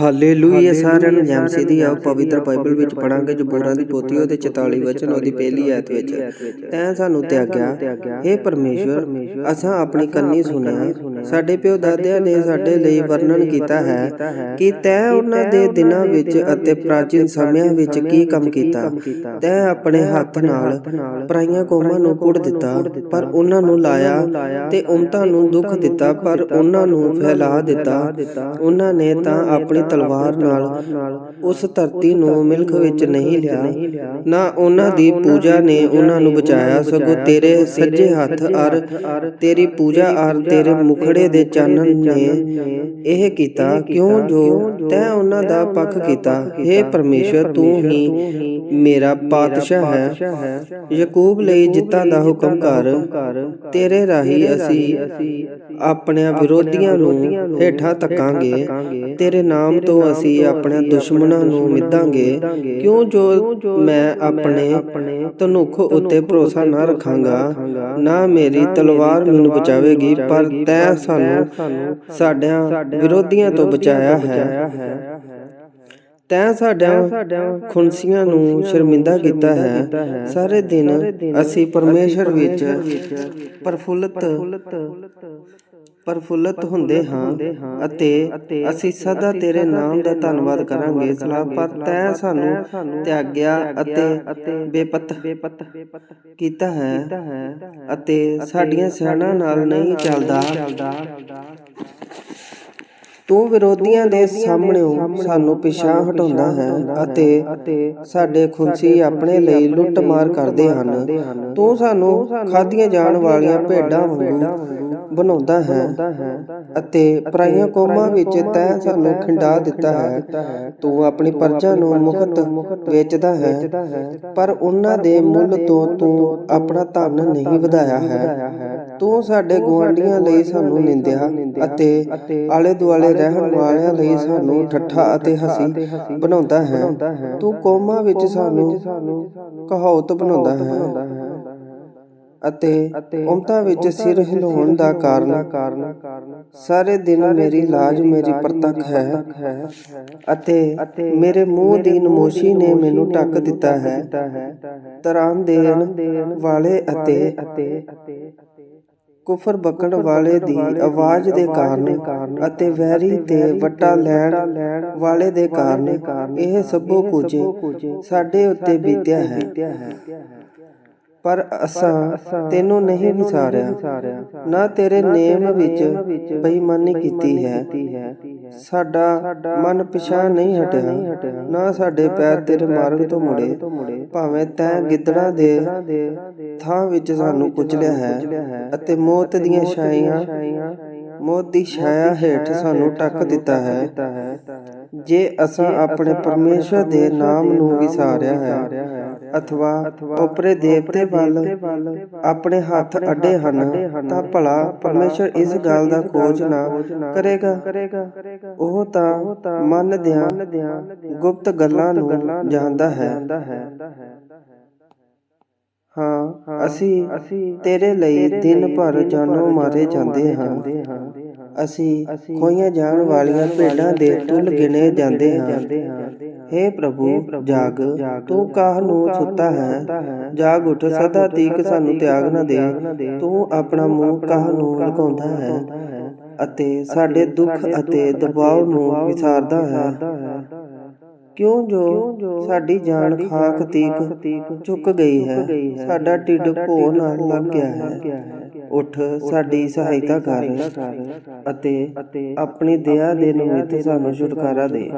Hallelujah ਸਾਰਿਆਂ ਨੂੰ ਜੈਮਸੀ ਦੀ ਆਓ ਪਵਿੱਤਰ ਬਾਈਬਲ ਵਿੱਚ ਪੜਾਂਗੇ ਜਬੂਰਾਂ ਦੀ ਪੋਥੀ ਉਹਦੇ 44 ਵਚਨ ਉਹਦੀ ਪਹਿਲੀ ਆਇਤ ਵਿੱਚ। ਤੈਂ ਸਾਨੂੰ ਤਿਆਗਿਆ। हे ਪਰਮੇਸ਼ਵਰ ਅਸਾਂ ਆਪਣੀ ਕੰਨੀ ਸੁਣਿਆ। ਸਾਡੇ ਪਿਓ ਦਾਦਿਆਂ ਨੇ ਸਾਡੇ ਲਈ ਵਰਣਨ ਕੀਤਾ ਹੈ ਕਿ ਤੈਂ ਉਹਨਾਂ ਦੇ ਦਿਨਾਂ ਵਿੱਚ ਅਤੇ ਪ੍ਰਾਚੀਨ ਸਮਿਆਂ ਵਿੱਚ ਕੀ ਕੰਮ ਕੀਤਾ? ਤੈਂ ਆਪਣੇ ਹੱਥ ਨਾਲ ਪਰਾਈਆਂ ਕੌਮਾਂ ਨੂੰ ਕੁੱਟ ਦਿੱਤਾ ਪਰ ਉਹਨਾਂ ਨੂੰ ਲਾਇਆ ਤੇ ਉਮਤਾਂ ਨੂੰ ਦੁੱਖ ਦਿੱਤਾ ਪਰ ਉਹਨਾਂ ਨੂੰ ਫੈਲਾ ਦਿੱਤਾ ਉਹਨਾਂ ਨੇ ਤਾਂ ਆਪਣੀ ਤਲਵਾਰ ਨਾਲ ਉਸ ਧਰਤੀ ਨੂੰ ਮਿਲਖ ਵਿੱਚ ਨਹੀਂ ਲਿਆ। ਨਾ ਉਹਨਾਂ ਦੀ ਪੂਜਾ ਨੇ ਉਹਨਾਂ ਨੂੰ ਬਚਾਇਆ। ਸਗੋਂ ਤੇਰੇ ਸੱਜੇ ਹੱਥ ਅਰ ਤੇਰੀ ਪੂਜਾ ਅਰ ਤੇਰੇ ਮੁਖੜੇ ਦੇ ਚਾਨਣ ਨੇ ਇਹ ਕੀਤਾ। ਕਿਉਂ ਜੋ? ਤੈਂ ਉਹਨਾਂ ਦਾ ਪੱਖ ਕੀਤਾ। हे ਪਰਮੇਸ਼ਰ ਤੂੰ ਹੀ ਮੇਰਾ ਪਾਤਸ਼ਾਹ ਹੈ। ਯਾਕੂਬ ਲਈ ਜਿੱਤਾਂ ਦਾ ਹੁਕਮ ਕਰ। ਤੇਰੇ ਰਾਹੀਂ ਅਸੀਂ ਆਪਣੇ ਵਿਰੋਧੀਆਂ ਨੂੰ ਹੇਠਾਂ ਤੱਕਾਂਗੇ ਤੇਰੇ ਨਾਮ ਤੋਂ ਅਸੀਂ ਆਪਣੇ ਦੁਸ਼ਮਣਾਂ ਨੂੰ ਮਿੱਦਾਂਗੇ ਕਿਉਂ ਜੋ ਮੈਂ ਆਪਣੇ ਤਨੁਖ ਉੱਤੇ ਭਰੋਸਾ ਨਾ ਰੱਖਾਂਗਾ। ਨਾ ਮੇਰੀ ਤਲਵਾਰ ਮੈਨੂੰ ਬਚਾਵੇਗੀ ਪਰ ਤੈਂ ਸਾਨੂੰ ਸਾਡਿਆਂ ਵਿਰੋਧੀਆਂ ਤੋਂ ਬਚਾਇਆ ਹੈ। ਤੈਂ ਸਾਡਿਆਂ ਖੁਨਸੀਆਂ ਨੂੰ ਸ਼ਰਮਿੰਦਾ ਕੀਤਾ ਹੈ। ਸਾਰੇ ਦਿਨ ਅਸੀਂ ਪਰਮੇਸ਼ਰ ਵਿੱਚ ਪ੍ਰਫੁੱਲਤ ਪ੍ਰਫੁੱਲਤ ਹੁੰਦੇ ਹਾਂ ਅਤੇ ਅਸੀਂ ਸਦਾ ਤੇਰੇ ਨਾਮ ਦਾ ਧੰਨਵਾਦ ਕਰਾਂਗੇ ਸਲਾਹ ਪਰ ਤੈਂ ਸਾਨੂੰ ਤਿਆਗਿਆ ਅਤੇ ਬੇਪਤ ਕੀਤਾ ਹੈ ਅਤੇ ਸਾਡੀਆਂ ਸਿਆਣਾ ਨਾਲ ਨਹੀਂ ਚੱਲਦਾ। ਤੂੰ ਵਿਰੋਧੀਆਂ ਦੇ ਸਾਹਮਣੇ ਸਾਨੂੰ ਪਿਛਾਂ ਹਟਾਉਂਦਾ ਹੈ ਅਤੇ ਸਾਡੇ ਖੁੰਸੀ ਆਪਣੇ ਲਈ ਲੁੱਟ ਮਾਰ ਕਰਦੇ ਹਨ। ਤੂੰ ਸਾਨੂੰ ਖਾਧੀਆਂ ਜਾਣ ਵਾਲੀਆਂ ਭੇਡਾਂ ਵਾਂਗੂ ਬਣਾਉਂਦਾ ਹੈ ਅਤੇ ਪਰਾਈਆਂ ਕੌਮਾਂ ਵਿੱਚ ਤੈਂ ਸਾਨੂੰ ਖਿੰਡਾ ਦਿੱਤਾ ਹੈ। ਤੂੰ ਆਪਣੀ ਪਰਜਾ ਨੂੰ ਮੁਕਤ ਵੇਚਦਾ ਹੈ। ਪਰ ਉਹਨਾਂ ਦੇ ਮੁੱਲ ਤੋਂ ਤੂੰ ਆਪਣਾ ਧਨ ਨਹੀਂ ਵਧਾਇਆ ਹੈ। ਤੂੰ ਸਾਡੇ ਗੁਆਂਢੀਆਂ ਲਈ ਸਾਨੂੰ ਨਿੰਦਿਆ ਅਤੇ ਆਲੇ ਦੁਆਲੇ ਰਹਿਣ ਵਾਲਿਆਂ ਲਈ ਸਾਨੂੰ ਠੱਠਾ ਅਤੇ ਹਸੀ ਬਣਾਉਂਦਾ ਹੈ। ਤੂੰ ਕੌਮਾਂ ਵਿੱਚ ਸਾਨੂੰ ਕਹਾਉਤ ਬਣਾਉਂਦਾ ਹੈ ਅਤੇ ਉਮਤਾਂ ਵਿੱਚ ਸਿਰ ਹਿਲਾਉਣ ਦਾ ਕਾਰਨ। ਸਾਰੇ ਦਿਨ ਮੇਰੀ ਲਾਜ ਮੇਰੀ ਪ੍ਰਤੱਖ ਹੈ ਅਤੇ ਮੇਰੇ ਮੂੰਹ ਦੀ ਨਮੋਸ਼ੀ ਨੇ ਮੈਨੂੰ ਢੱਕ ਦਿੱਤਾ ਹੈ। ਤਰਾਂ ਦੇਣ ਵਾਲੇ ਅਤੇ ਕੁਫਰ ਬਕਣ ਵਾਲੇ ਦੀ ਆਵਾਜ਼ ਦੇ ਕਾਰਨ ਅਤੇ ਵੈਰੀ ਤੇ ਵੱਟਾ ਲੈਣ ਵਾਲੇ ਦੇ ਕਾਰਨ ਇਹ ਸਭੋ ਕੁਝ ਸਾਡੇ ਉੱਤੇ ਬੀਤਿਆ ਹੈ। ਪਰ ਅਸਾਂ ਤੈਨੂੰ ਨਹੀਂ ਵਿਸਾਰਿਆ। ਨਾ ਤੇਰੇ ਨੇਮ ਵਿੱਚ ਬੇਈਮਾਨੀ ਕੀਤੀ ਹੈ। ਸਾਡਾ ਮਨ ਪਿਛਾ ਨਹੀਂ ਹਟਿਆ। ਨਾ ਸਾਡੇ ਪੈਰ ਤੇਰੇ ਮਾਰਗ ਤੋਂ ਮੁੜੇ। ਭਾਵੇਂ ਤੈਂ ਗਿੱਦੜਾਂ ਦੇ ਥਾਂ ਵਿੱਚ ਸਾਨੂੰ ਕੁਚਲਿਆ ਹੈ ਅਤੇ ਮੌਤ ਦੀਆਂ ਛਾਈਆਂ ਮੌਤ ਦੀ ਛਾਇਆ ਹੇਠ ਸਾਨੂੰ ਟੱਕ ਦਿੱਤਾ ਹੈ। ਜੇ ਅਸਾਂ ਆਪਣੇ ਪਰਮੇਸ਼ਰ ਦੇ ਨਾਮ ਨੂੰ ਵਿਸਾਰਿਆ ਹੈ ਅਥਵਾ ਉਪਰੇ ਦੇਵਤੇ ਵੱਲ ਆਪਣੇ ਹੱਥ ਅੱਡੇ ਹਨ ਤਾਂ ਭਲਾ ਪਰਮੇਸ਼ਰ ਇਸ ਗੱਲ ਦਾ ਖੋਜ ਨਾ ਕਰੇਗਾ। ਉਹ ਤਾਂ ਮਨ ਦਿਆਂ ਗੁਪਤ ਗੱਲਾਂ ਨੂੰ ਜਾਣਦਾ ਹੈ। ਹਾਂ ਅਸੀਂ ਤੇਰੇ ਲਈ ਦਿਨ ਭਰ ਜਾਨੋਂ ਮਾਰੇ ਜਾਂਦੇ ਹਾਂ। ਅਸੀਂ ਖੋਈਆਂ ਜਾਣ ਵਾਲੀਆਂ ਭੇਡਾਂ ਦੇ ਤੁਲ ਗਿਣੇ ਜਾਂਦੇ ਹਾਂ। हे ਪ੍ਰਭੂ ਜਾਗ। ਤੂੰ ਕਾਹ ਨੂੰ ਸੁੱਤਾ ਹੈ? ਜਾਗ ਉੱਠ ਸਦਾ ਤੀਕ ਸਾਨੂੰ ਤਿਆਗ ਨਾ ਦੇ। ਤੂੰ ਆਪਣਾ ਮੂੰਹ ਕਾਹ ਨੂੰ ਲੁਕਾਉਂਦਾ ਹੈ? ਅਤੇ ਸਾਡੇ ਦੁੱਖ ਅਤੇ ਦਬਾਅ ਨੂੰ ਵਿਸਾਰਦਾ ਹੈ। ਕਿਉਂ ਜੋ ਸਾਡੀ ਜਾਨ ਖਾਕ ਤੀਕ ਚੁੱਕ ਗਈ ਹੈ। ਸਾਡਾ ਢਿੱਡ ਭੋ ਨਾਲ ਲੱਗ ਗਿਆ ਹੈ। ਉੱਠ ਸਾਡੀ ਸਹਾਇਤਾ ਕਰ। ਅਤੇ ਆਪਣੀ ਦਇਆ ਦੇ ਨਿਮਿਤ ਸਾਨੂੰ ਛੁਟਕਾਰਾ ਦੇ।